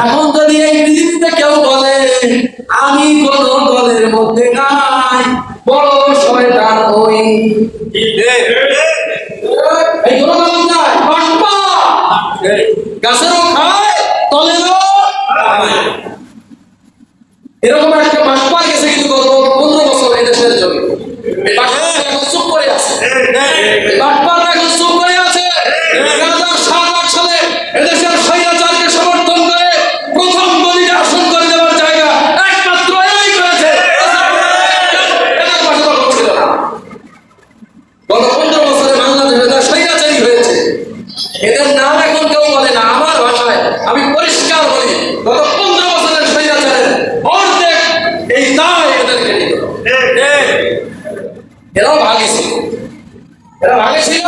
এখন যদি এই পৃথিবীতে কেউ বলে আমি কোন দলের মধ্যে নাই বড় শয়তান ওই এই কোন দল নাই গাছেরও খায় তলেরও এরকম একটা বাপ্পা গেছে কিন্তু গত পনেরো বছর এই দেশের জন্য বাপ্পাটা এখন চুপ করে আছে এই এখন চুপ করে আছে দুই হাজার সাত আট সালে এদেশের স্বৈরাচারকে সমর্থন করে প্রথম গদিতে আসন করে দেওয়ার জায়গা একমাত্র এই করেছে এদের পাশে তর্ক ছিল না। গত পনেরো বছরে বাংলাদেশে এরা স্বৈরাচারী হয়েছে এদের নাম এখন কেউ বলে না আমার ভাষায়। আমি পরিষ্কার বলি গত পনেরো বছরের স্বৈরাচারের অর্ধেক এই দায় এদেরকে। এরাও ভাগে ছিল। এরা ভাগে ছিল।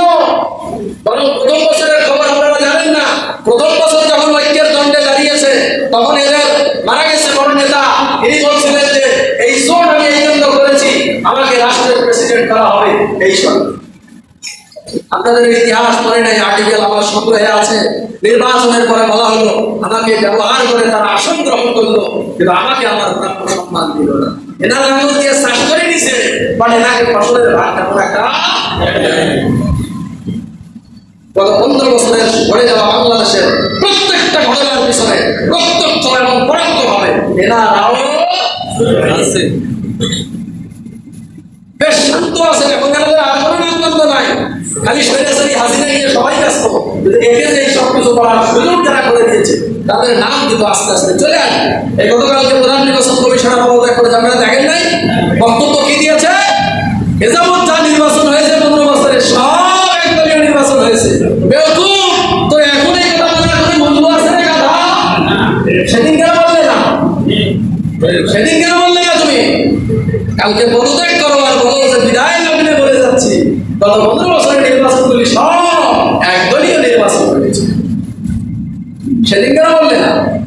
বরং প্রথম বছরের খবর আপনারা জানেন না প্রথম বছর যখন ঐক্যের দণ্ডে দাঁড়িয়েছে তখন এদের মারা গেছে বড় নেতা। ইনি বলছিলেন যে এই জোট আমি এই জন্য করেছি আমাকে রাষ্ট্রের প্রেসিডেন্ট করা হবে এই সঙ্গে আপনাদের ইতিহাস মনে নাই আর্টিকেল আমার সংগ্রহে আছে। নির্বাচনের পরে বলা হলো, আমাকে ব্যবহার করে তারা আসন গ্রহণ করল, কিন্তু আমাকে আমার প্রাপ্য সম্মান দিল না। এনার দিয়ে শ্বাস করে নিছে বাট এনাকে ফসলের ভাগ একটা গত পনেরো বছরের যাওয়া বাংলাদেশের প্রত্যেকটা ঘটনার পিছনে প্রত্যক্ষ এবং পরোক্ষ ভাবে আছে। বেশ শান্ত আছেন এখন একে যে সব কিছু তাদের নাম কিন্তু আস্তে আস্তে চলে আসবে। এই গতকালকে প্রধান নির্বাচন কমিশনার পদত্যাগ করেছে, আপনারা দেখেন নাই? বক্তব্য কি দিয়েছে? এজাবত যা নির্বাচন হয়েছে, পনেরো বছরে সব একদলীয় নির্বাচন হয়েছে। তো সেদিন কেন বললে না? কেন তুমি? কালকে পদত্যাগ করো আর বলো যে বিদায় বলে যাচ্ছি। গত পনেরো বছরের সব একদলীয়